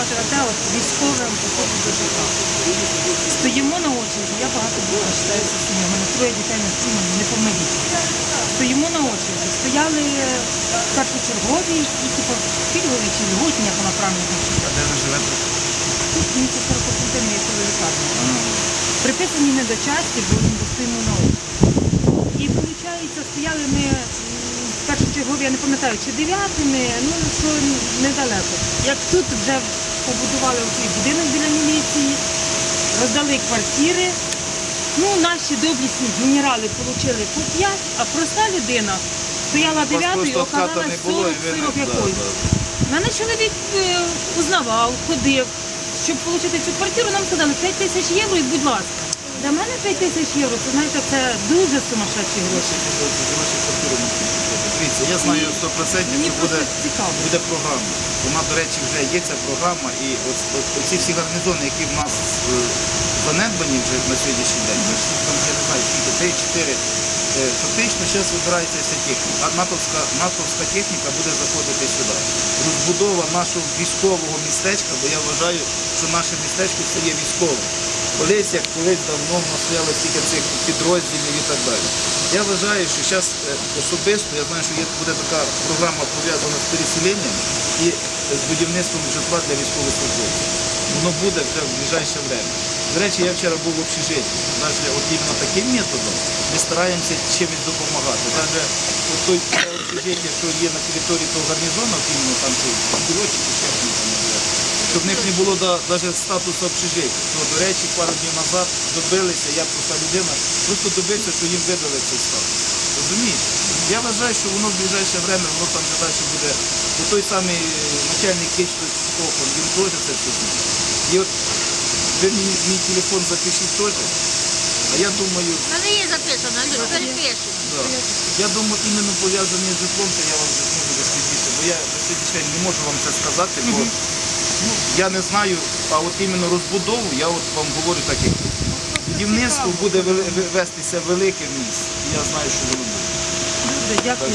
от військовим походу до ЖК. Стоїмо на очереді, я багато була, вважаюся сім'я. Мене троє дітей на сім'ї, неповнолітні. Стоїмо на очереді. Стояли першочергові і типу пільгові чи льготні, як вона правильно значить. А де ви живете? Тут місце 40 центнерів, як коли лікарня. Приписані не до часті, бо ми стоїмо на очереді. І виходить, стояли ми першочергові, я не пам'ятаю, чи дев'ятими, ну що недалеко. Як тут вже побудували оцей будинок біля міліції, роздали квартири. Ну, наші доблісні генерали отримали по 5, а проста людина стояла дев'ятою і просто оказалась 40 і ви 40 да, Мене чоловік е, узнавав, ходив. Щоб отримати цю квартиру, нам сказали 5 тисяч євро і будь ласка. Для мене 5 тисяч євро, це знаєте, це дуже сумасшедші гроші. Я знаю 100%, що буде, буде програма. Вона, до речі, вже є ця програма, і ось ці всі гарнізони, які в нас е, занедбані вже на сьогоднішній день, там, я не знаю, скільки, 3-4, е, фактично зараз вибирається вся техніка. А натовська, натовська техніка буде заходити сюди. Розбудова нашого військового містечка, бо я вважаю, що наше містечко це є військове. Колись, як колись давно в нас стояли стільки цих підрозділів і так далі. Я вважаю, що зараз особисто, я знаю, що є, буде така програма пов'язана з переселенням і з будівництвом житла для військовослужбовців. Воно буде вже в ближайше время. До речі, я вчора був в общежитті. Навіть от іменно таким методом ми стараємося чимось допомагати. Навіть той общежиття, що є на території того гарнізону, там ці пілотчики, ще як вони там називаються, щоб в них не було навіть статусу общежиття. Ну, до речі, пару днів назад добилися, я проста людина, просто добився, що їм видали цей статус. Розумієте? Я вважаю, що воно в ближайше время, воно там вже далі буде. Бо той самий е, начальник Охон, він теж це все знає. І от ви мені мій телефон запишіть теж. А я думаю, мене є записано, Андрій, перепишемо. да. я думаю, іменно пов'язані з житлом, це я вам вже зможу розповісти. Бо я на сьогоднішній день не можу вам це сказати, бо ну, я не знаю, а от іменно розбудову, я от вам говорю так, як будівництво буде вестися велике місце. Я знаю, що воно буде. Дуже дякую.